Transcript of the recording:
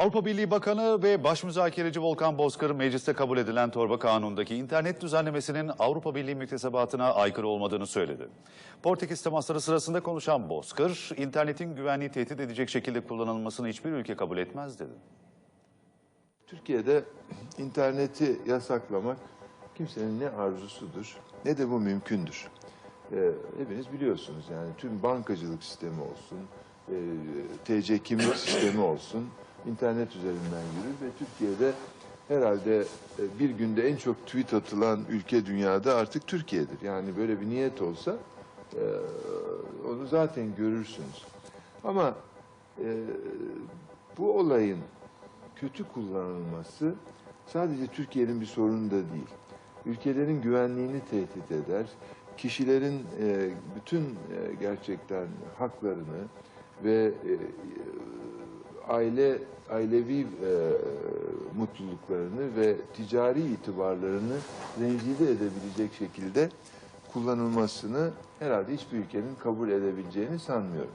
Avrupa Birliği Bakanı ve Baş Müzakereci Volkan Bozkır mecliste kabul edilen torba kanundaki internet düzenlemesinin Avrupa Birliği müktesebatına aykırı olmadığını söyledi. Portekiz temasları sırasında konuşan Bozkır, internetin güvenliği tehdit edecek şekilde kullanılmasını hiçbir ülke kabul etmez dedi. Türkiye'de interneti yasaklamak kimsenin ne arzusudur ne de bu mümkündür. Ee, hepiniz biliyorsunuz yani tüm bankacılık sistemi olsun, e, TC kimlik sistemi olsun internet üzerinden yürür ve Türkiye'de herhalde e, bir günde en çok tweet atılan ülke dünyada artık Türkiye'dir. Yani böyle bir niyet olsa e, onu zaten görürsünüz. Ama e, bu olayın kötü kullanılması sadece Türkiye'nin bir sorunu da değil. Ülkelerin güvenliğini tehdit eder. Kişilerin bütün gerçekten haklarını ve aile ailevi e, mutluluklarını ve ticari itibarlarını rencide edebilecek şekilde kullanılmasını herhalde hiçbir ülkenin kabul edebileceğini sanmıyorum.